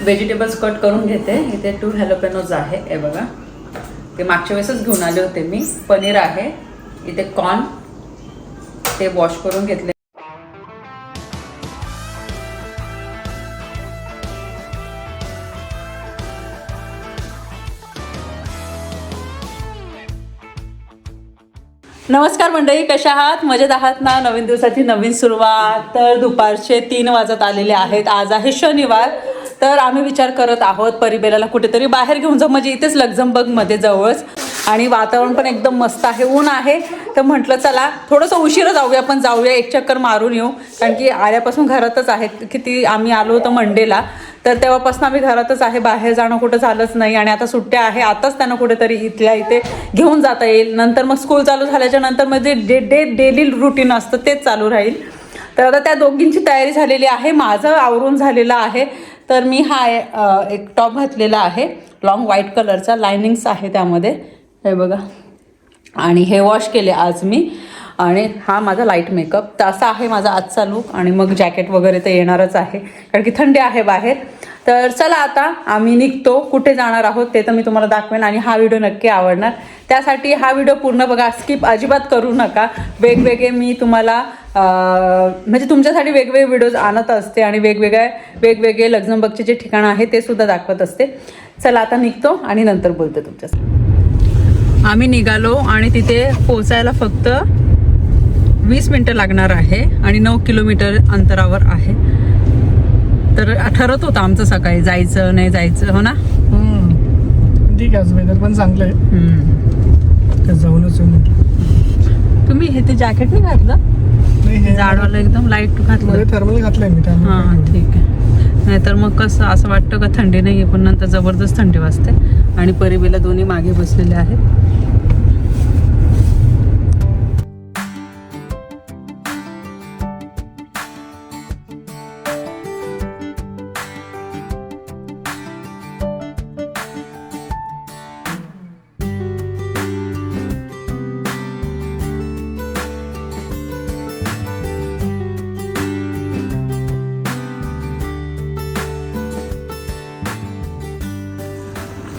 Vegetables cut करून घेते. इथे टू हॅलोपेनोज आहे. हे बघा. ते मागच्या वेळेसच घेऊन आले होते मी. पनीर आहे. इथे कॉर्न ते वॉश करून घेतले. नमस्कार मंडळी कशा आहात? मजेत आहात ना? नवीन दिवसाची नवीन सुरुवात. तर दुपारचे तीन वाजत आलेले आहेत. आज आहे शनिवार. तर आम्ही विचार करत आहोत परिबेलाला कुठेतरी बाहेर घेऊन जाऊ. म्हणजे इथेच लक्झमबर्गमध्ये जवळच. आणि वातावरण पण एकदम मस्त आहे ऊन आहे. तर म्हटलं चला थोडंसं उशिरा जाऊया पण जाऊया एक चक्कर मारून येऊ. कारण की आल्यापासून घरातच आहे. किती आम्ही आलो होतो मंडेला तर तेव्हापासून आम्ही घरातच आहे. बाहेर जाणं कुठं झालंच नाही. आणि आता सुट्ट्या आहे. आताच त्यांना कुठेतरी इथल्या इथे घेऊन जाता येईल. नंतर मग स्कूल चालू झाल्याच्यानंतरमध्ये डे डे डेली रुटीन असतं तेच चालू राहील. तर आता त्या दोघींची तयारी झालेली आहे. माझं आवरून झालेलं आहे. तर मी हा एक टॉप घातलेला आहे. लॉंग व्हाईट कलरचा लायनिंग्स आहे त्यामध्ये. हे बघा. आणि हे वॉश केले आज मी. आणि हा माझा लाइट मेकअप तर असा आहे माझा आजचा लुक आणि मग जॅकेट वगैरे तर येणारच आहे. कारण की थंडी आहे बाहेर. तर चला आता आम्ही निघतो. कुठे जाणार आहोत ते तर मी तुम्हाला दाखवेन. आणि हा व्हिडिओ नक्की आवडणार. त्यासाठी हा व्हिडिओ पूर्ण बघा स्किप अजिबात करू नका. वेगवेगळे मी तुम्हाला म्हणजे तुमच्यासाठी वेगवेगळे व्हिडिओज आणत असते आणि वेगवेगळे वेगवेगळे लग्नबगचे जे ठिकाणं आहे ते सुद्धा दाखवत असते. चला आता निघतो आणि नंतर बोलते तुमच्यासाठी आम्ही निघालो आणि तिथे पोचायला फक्त वीस मिनटं लागणार आहे आणि नऊ किलोमीटर अंतरावर आहे. तर ठरत होतं आमचं सकाळी जायचं नाही जायचं हो ना. ठीक आहे वेदर पण चांगलं आहे. जाऊनच येऊ म्हटलं. तुम्ही हे ते जॅकेट नाही घातलं? नाही हे जाडवालं एकदम लाइट घातलं. थर्मल घातलंय मी हां. ठीक आहे. नाहीतर मग कसं असं वाटतं का थंडी नाही आहे पण नंतर जबरदस्त थंडी वाजते. आणि परिबीला दोन्ही मागे बसलेले आहेत.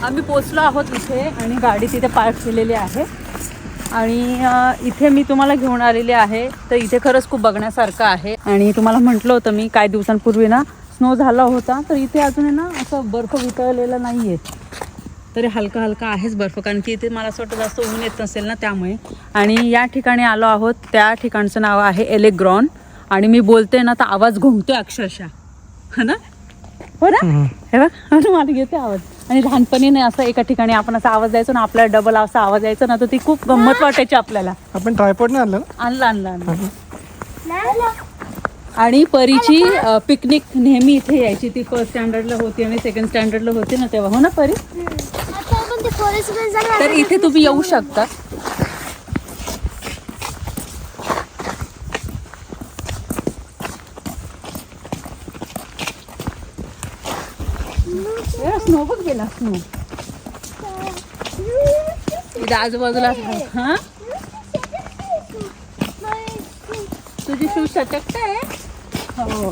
आम्ही पोचलो आहोत इथे आणि गाडी तिथे पार्क केलेली आहे. आणि इथे मी तुम्हाला घेऊन आलेली आहे. तर इथे खरंच खूप बघण्यासारखं आहे. आणि तुम्हाला म्हटलं होतं मी काही दिवसांपूर्वी ना स्नो झाला होता. तर इथे अजून आहे ना असं बर्फ वितळलेला नाही आहे तरी हलका हलका आहेच बर्फ कारण की इथे मला असं वाटतं जास्त ऊन येत नसेल ना त्यामुळे. आणि या ठिकाणी आलो आहोत. त्या ठिकाणचं नाव आहे एलेग्रॉन. आणि मी बोलते ना तर आवाज घुमतोय अक्षरशः. है ना? हो ना? हे बघ मला घेते आवाज. आणि लहानपणी नाही असं एका ठिकाणी आपण असा आवाज द्यायचो ना आपल्याला डबल असा आवाज यायचा ना तर ती खूप गंमत वाटायची आपल्याला. आपण ट्रायपॉड नाही आणलं? ना आणलं आणलं. आणलं. आणि परीची पिकनिक नेहमी इथे यायची. ती फर्स्ट स्टँडर्डला होती आणि सेकंड स्टँडर्डला होती ना तेव्हा. हो ना परी? तर इथे तुम्ही येऊ शकता. स्नो बघ गेला स्नो. इथे आजूबाजूला हा? तुझी शूज सचकत आहे? हो.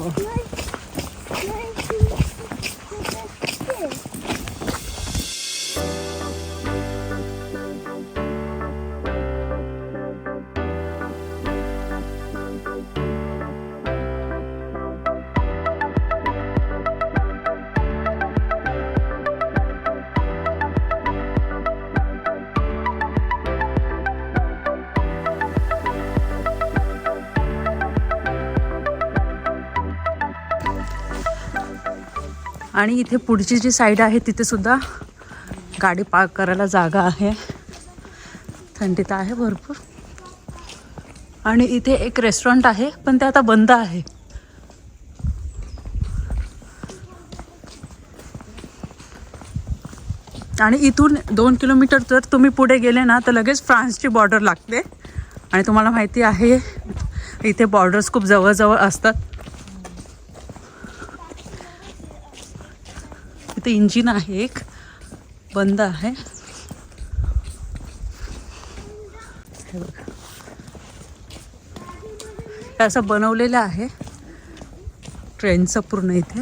आणि इथे पुढची जी साईड आहे तिथे सुद्धा गाडी पार्क करायला जागा आहे. थंडी तर आहे भरपूर. आणि इथे एक रेस्टॉरंट आहे पण ते आता बंद आहे. आणि इथून दोन किलोमीटर जर तुम्ही पुढे गेले ना तर लगेच फ्रान्सची बॉर्डर लागते. आणि तुम्हाला माहिती आहे इथे बॉर्डर्स खूप जवळजवळ असतात. ते इंजिन आहे एक. बंद आहे. असं बनवलेलं आहे. ट्रेनचं पूर्ण इथे.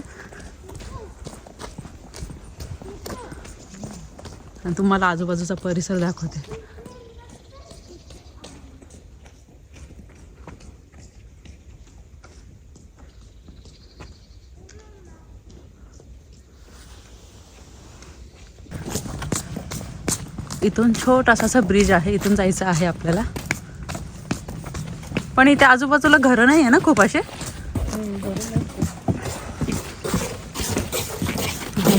आणि तुम्हाला आजूबाजूचा परिसर दाखवते. इथून छोटासा असा ब्रिज आहे इथून जायचं आहे आपल्याला. पण इथे आजूबाजूला घरं नाही आहे ना खूप असे?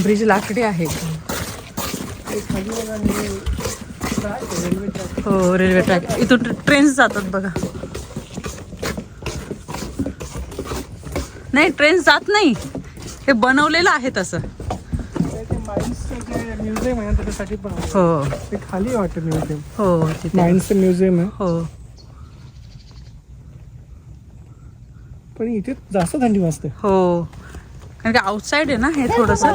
ब्रिज लाकडी आहे. हो रेल्वे ट्रॅक. इथून ट्रेन्स जातात बघा. नाही ट्रेन्स जात नाही. हे बनवलेलं आहे तसं. म्युझियम आहे त्याच्यासाठी पण. हो. ते खाली वाटतं म्युझियम. हो माइन्सचं म्युझियम आहे. हो. पण इथे जास्त थंडी वाजते. हो. कारण की आउटसाईड आहे ना हे थोडंसं.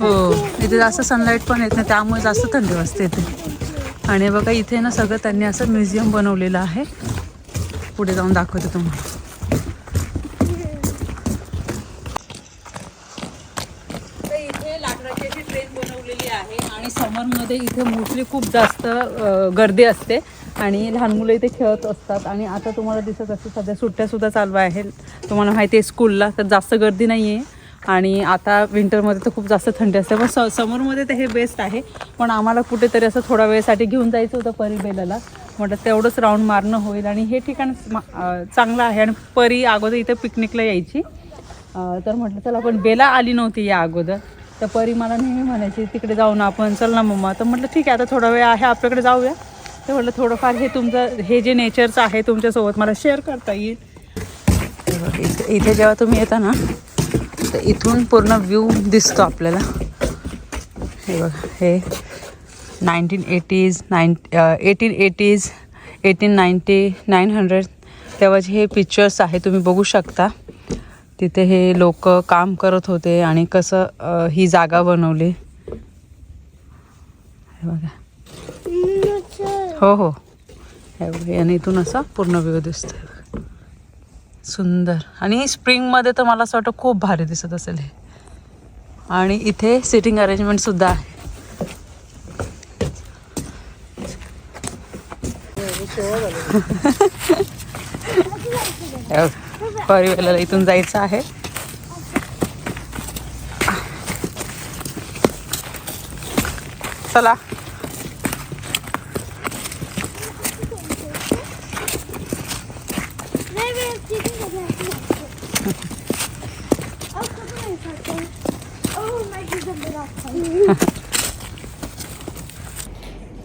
हो. इथे जास्त सनलाईट पण येत नाही त्यामुळे जास्त थंडी वाजते इथे. आणि बघा इथे ना सगळं त्यांनी असं म्युझियम बनवलेलं आहे. पुढे जाऊन दाखवते तुम्हाला तर इथे लाकडाची अशी ट्रेन बनवलेली आहे आणि समरमध्ये इथे मोस्टली खूप जास्त गर्दी असते आणि लहान मुलं इथे खेळत असतात आणि आता तुम्हाला दिसत असते सध्या सुट्ट्यासुद्धा चालू आहे तुम्हाला माहिती आहे स्कूलला तर जास्त गर्दी नाही आहे आणि आता विंटरमध्ये तर खूप जास्त थंडी असते. पण स समरमध्ये तर हे बेस्ट आहे. पण आम्हाला कुठेतरी असं थोड्या वेळेसाठी घेऊन जायचं होतं परी बेलाला. म्हटलं तेवढंच राऊंड मारणं होईल आणि हे ठिकाण मा- चांगलं आहे आणि परी अगोदर इथं पिकनिकला यायची. तर म्हटलं चला पण बेला आली नव्हती या अगोदर. तर परी मला नेहमी म्हणायची तिकडे जाऊ ना आपण चल ना मम्मा. तर म्हटलं ठीक आहे आता थोडा वेळ आहे आपल्याकडे जाऊया. तर म्हटलं थोडंफार हे तुमचं हे जे नेचरचं आहे तुमच्यासोबत मला शेअर करता येईल. इथे इथे जेव्हा तुम्ही येता ना तर इथून पूर्ण व्ह्यू दिसतो आपल्याला. हे बघा हे nineteen eighties nine eighteen eighties eighteen ninety nine hundred तेव्हाचे हे पिक्चर्स आहे तुम्ही बघू शकता. तिथे हे लोक काम करत होते आणि कसं ही जागा बनवली. हे बघा. हो हो. आणि इथून असा पूर्ण व्ह्यू दिसतोय. सुंदर. आणि स्प्रिंगमध्ये तर मला असं वाटतं खूप भारी दिसत असेल हे. आणि इथे सिटिंग अरेंजमेंट सुद्धा आहे. परिवेला इथून जायचं आहे. चला.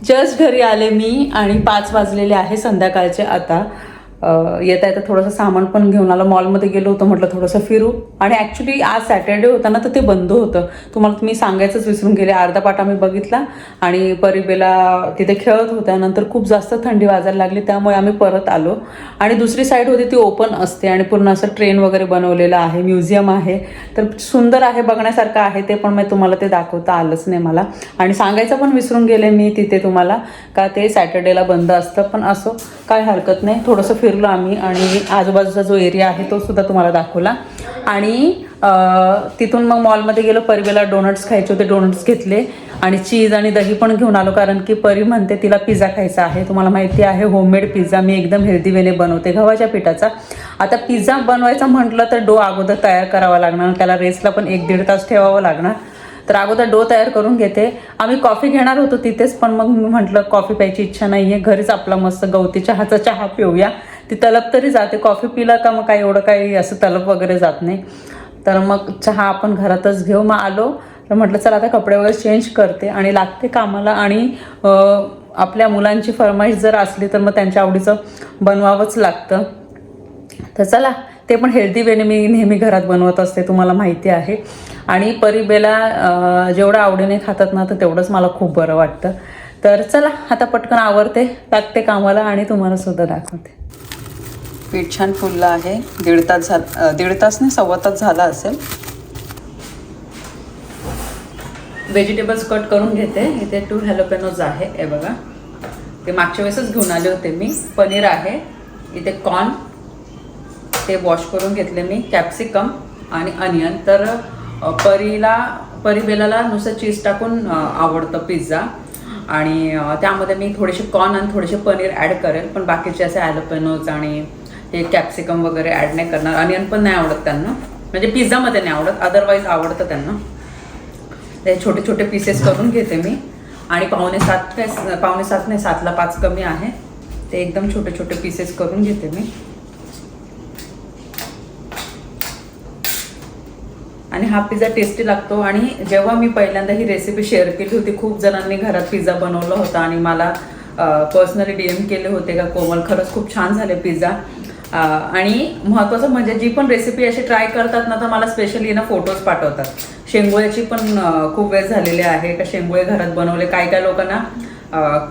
जस्ट घरी आले मी आणि पाच वाजलेले आहे संध्याकाळचे आता. येता येता थोडंसं सामान पण घेऊन आलं. मॉलमध्ये गेलो होतो म्हटलं थोडंसं फिरू. आणि ॲक्च्युली आज सॅटर्डे होता ना तर ते बंद होतं. तुम्हाला मी सांगायचंच विसरून गेले. अर्धा पाठ आम्ही बघितला आणि परिबेला तिथे खेळत होत्या. नंतर खूप जास्त थंडी वाजायला लागली त्यामुळे आम्ही परत आलो. आणि दुसरी साईड होती ती ओपन असते आणि पूर्ण असं ट्रेन वगैरे बनवलेलं आहे म्युझियम आहे. तर सुंदर आहे बघण्यासारखं आहे ते पण मी तुम्हाला ते दाखवता आलंच नाही मला. आणि सांगायचं पण विसरून गेले मी तिथे तुम्हाला का ते सॅटर्डेला बंद असतं. पण असो काय हरकत नाही. थोडंसं फिरलो आम्ही आणि आजूबाजूचा जो एरिया आहे तो सुद्धा तुम्हाला दाखवला. आणि तिथून मग मॉलमध्ये गेलो परिबेला डोनट्स खायचे होते डोनट्स घेतले. आणि चीज आणि दही पण घेऊन आलो कारण की परी म्हणते तिला पिझ्झा खायचा आहे. तुम्हाला माहिती आहे होममेड पिझ्झा मी एकदम हेल्दी वेने बनवते गव्हाच्या पिठाचा. आता पिझ्झा बनवायचा म्हटलं तर डो अगोदर तयार करावा लागणार. त्याला रेसला पण एक दीड तास ठेवावं लागणार. तर अगोदर डो तयार करून घेते. आम्ही कॉफी घेणार होतो तिथेच पण मग मी म्हटलं कॉफी प्यायची इच्छा नाही आहे घरीच आपला मस्त गवती चहाचा चहा पिऊया. ती तलप तरी जाते. कॉफी पिला का मग काही एवढं काही असं तलप वगैरे जात नाही. तर मग चहा आपण घरातच घेऊ. मग आलो तर म्हटलं चला आता कपडे वगैरे चेंज करते आणि लागते कामाला आणि आपल्या मुलांची फरमाईश जर असली तर मग त्यांच्या आवडीचं बनवावंच लागतं. तर चला ते पण हेल्दी वेने मी नेहमी घरात बनवत असते तुम्हाला माहिती आहे. आणि परिबेला जेवढं आवडीने खातात ना तर तेवढंच मला खूप बरं वाटतं. तर चला आता पटकन आवडते लागते कामाला आणि तुम्हाला सुद्धा दाखवते. पीठ छान फुललं आहे. दीड तास झाला दीड तास नाही सव्वा तास झाला असेल. व्हेजिटेबल्स कट करून घेते. इथे टू हॅलोपेनोज आहे. हे बघा. ते मागच्या वेळेसच घेऊन आले होते मी. पनीर आहे. इथे कॉर्न ते वॉश करून घेतले मी. कॅप्सिकम आणि अनियन तर परीला परीबेलाला नुसतं चीज टाकून आवडतं पिझ्झा आणि त्यामध्ये मी थोडेसे कॉर्न आणि थोडेसे पनीर ॲड करेल. पण बाकीचे असे ॲलोपेनोज आणि हे कॅप्सिकम वगैरे ॲड नाही करणार. अनियन पण नाही आवडत त्यांना. म्हणजे पिझ्झामध्ये नाही आवडत. अदरवाईज आवडतं त्यांना. ते छोटे छोटे पीसेस करून घेते मी. आणि पावणे सात काय पावणे सात नाही सातला पाच कमी आहे. ते एकदम छोटे छोटे पीसेस करून घेते मी. आणि हा पिझ्झा टेस्टी लागतो. आणि जेव्हा मी पहिल्यांदा ही रेसिपी शेअर केली होती खूप जणांनी घरात पिझ्झा बनवला होता. आणि मला पर्सनली डी एम केले होते का कोमल खरंच खूप छान झाले पिझ्झा आणि महत्त्वाचं म्हणजे जी पण रेसिपी अशी ट्राय करतात ना तर मला स्पेशली ना फोटोज पाठवतात. शेंगोळ्याची पण खूप वेळ झालेली आहे. का शेंगोळे घरात बनवले? काय काय लोकांना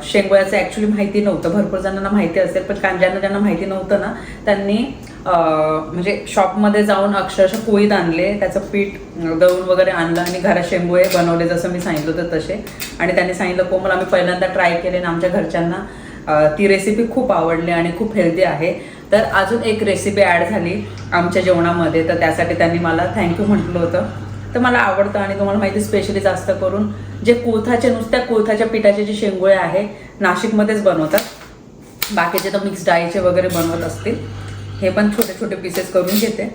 शेंगोळ्याचं ॲक्च्युली माहिती नव्हतं. भरपूर जणांना माहिती असेल पण का- ज्यांना ज्यांना माहिती नव्हतं ना त्यांनी म्हणजे शॉपमध्ये जाऊन अक्षरशः पोळीत आणले. त्याचं पीठ दळून वगैरे आणलं आणि घरात शेंगोळे बनवले जसं मी सांगितलं होतं तसे. आणि त्यांनी सांगितलं हो, कोमल आम्ही पहिल्यांदा ट्राय केले आणि आमच्या घरच्यांना. ती रेसिपी खूप आवडली आणि खूप हेल्दी आहे. तर अजून एक रेसिपी ॲड झाली आमच्या जेवणामध्ये. तर त्यासाठी त्यांनी मला थँक्यू म्हटलं होतं. तर मला आवडतं आणि तुम्हाला माहिती स्पेशली जास्त करून जे कोथाच्या नुसत्या कोथाच्या पिठाचे जे शेंगोळे आहे नाशिकमध्येच बनवतात. बाकीचे तर मिक्स डाळीचे वगैरे बनवत असतील. हे पण छोटे छोटे पीसेस करून घेते.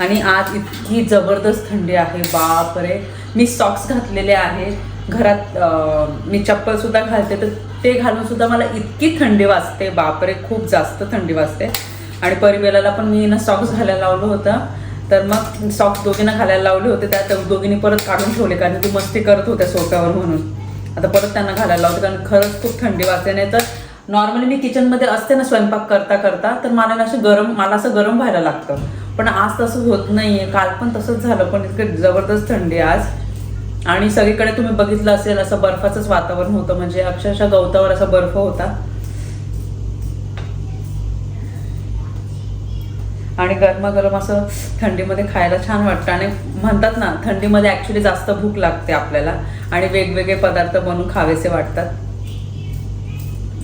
आणि आज इतकी जबरदस्त थंडी आहे. बापरे. मी सॉक्स घातलेले आहे घरात मी चप्पल सुद्धा घालते तर ते घालून सुद्धा मला इतकी थंडी वाजते. बापरे खूप जास्त थंडी वाजते. आणि परिवेलाला पण मी ना सॉक्स घालायला लावलं होतं. तर मग सॉक्स दोघींना घालायला लावले होते. त्या दोघींनी परत काढून ठेवले कारण ती मस्ती करत होत्या सोफ्यावर म्हणून. आता परत त्यांना घालायला लावते कारण खरंच खूप थंडी वाजते. नाही तर नॉर्मली मी किचनमध्ये असते ना स्वयंपाक करता करता तर मला ना असं गरम मला असं गरम व्हायला लागतं. पण आज तसं होत नाही आहे काल पण तसंच झालं पण इतकं जबरदस्त थंडी आहे आज. आणि सगळीकडे तुम्ही बघितलं असेल असं बर्फाचंच वातावरण होतं. म्हणजे अक्षरशः गवतावर असा बर्फ होता. आणि गरमागरम असं थंडीमध्ये खायला छान वाटतं. आणि म्हणतात ना थंडीमध्ये ॲक्च्युली जास्त भूक लागते आपल्याला. आणि वेगवेगळे पदार्थ बनवून खावेसे वाटतात.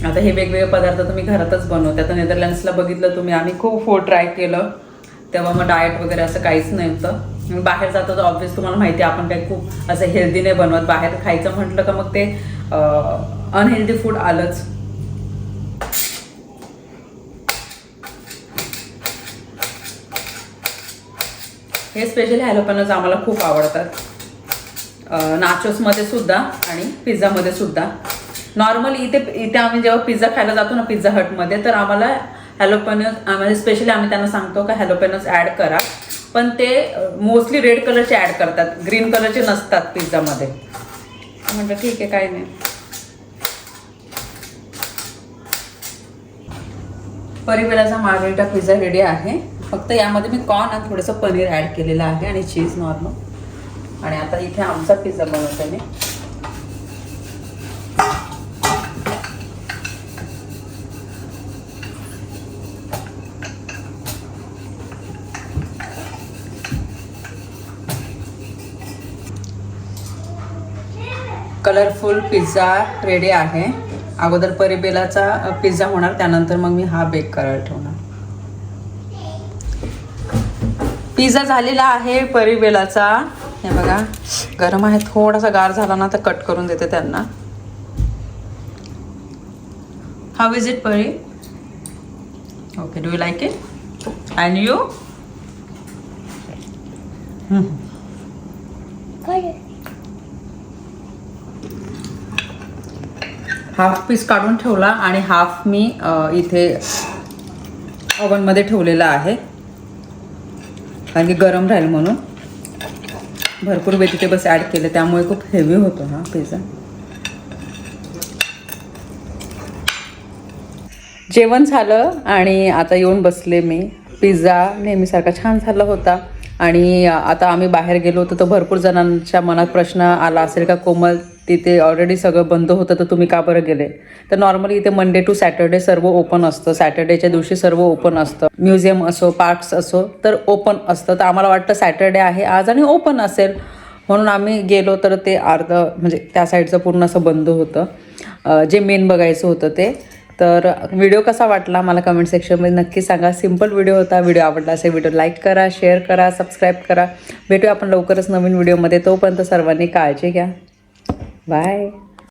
आता हे वेगवेगळे पदार्थ तुम्ही घरातच बनवते. आता नेदरलँड्सला बघितलं तुम्ही आम्ही खूप फूड ट्राय केलं. तेव्हा मग डाएट वगैरे असं काहीच नव्हतं. होतं बाहेर जातो तर ऑब्विस तुम्हाला माहिती आहे आपण काही खूप असं हेल्दी नाही बनवत. बाहेर खायचं म्हटलं का मग ते अनहेल्दी फूड आलंच. हे स्पेशली हॅलोपॅनोज आम्हाला खूप आवडतात. नाचोसमध्ये सुद्धा आणि पिझ्झामध्ये सुद्धा. नॉर्मली इथे इथे आम्ही जेव्हा पिझ्झा खायला जातो ना पिझ्झा हटमध्ये तर आम्हाला हॅलोपॅनोज आम्हाला स्पेशली आम्ही त्यांना सांगतो का हॅलोपॅनोज ॲड करा. पण ते मोस्टली रेड कलरचे ॲड करतात. ग्रीन कलरचे नसतात पिझ्झामध्ये म्हटलं ठीक आहे काही नाही. परिवेळाचा मार्गरिटा पिझ्झा रेडी आहे. फक्त यामध्ये मी कॉर्न आणि थोडंसं पनीर ॲड केलेलं आहे आणि चीज नॉर्मल आणि आता इथे आमचा पिझ्झा बनवते मी. कलरफुल पिझ्झा रेडी आहे. अगोदर परिबेलाचा पिझ्झा होणार त्यानंतर मग मी हा बेक करायला ठेवणार. पिझ्झा झालेला आहे परिबेलाचा. हे बघा गरम आहे थोडासा गार झाला ना तर कट करून देते त्यांना. हा visit Pari? Okay do you like it and you half piece काढून ठेवला आणि हाफ मी इथे ओव्हनमध्ये ठेवलेला आहे. कारण की गरम राहील म्हणून. भरपूर व्हेजिटेबल्स ॲड केले त्यामुळे खूप हेवी होतो हा पिझ्झा जेवण झालं आणि आता येऊन बसले मी. पिझ्झा नेहमीसारखा छान झाला होता. आणि आता आम्ही बाहेर गेलो होतो तर भरपूर जणांच्या मनात प्रश्न आला असेल का कोमल तिथे ऑलरेडी सगळं बंद होतं तर तुम्ही का बरं गेले? तर नॉर्मली इथे मंडे टू सॅटर्डे सर्व ओपन असतं. सॅटर्डेच्या दिवशी सर्व ओपन असतं. म्युझियम असो पार्क्स असो तर ओपन असतं. तर आम्हाला वाटतं सॅटर्डे आहे आज आणि ओपन असेल. म्हणून आम्ही गेलो तर ते अर्ध म्हणजे त्या साईडचं पूर्ण असं बंद होतं. जे मेन बघायचं होतं ते. तर व्हिडिओ कसा वाटला मला कमेंट सेक्शनमध्ये नक्की सांगा. सिंपल व्हिडिओ होता. व्हिडिओ आवडला असेल व्हिडिओ लाईक करा शेअर करा सबस्क्राईब करा. भेटूया आपण लवकरच नवीन व्हिडिओमध्ये तोपर्यंत सर्वांनी काळजी घ्या. Bye.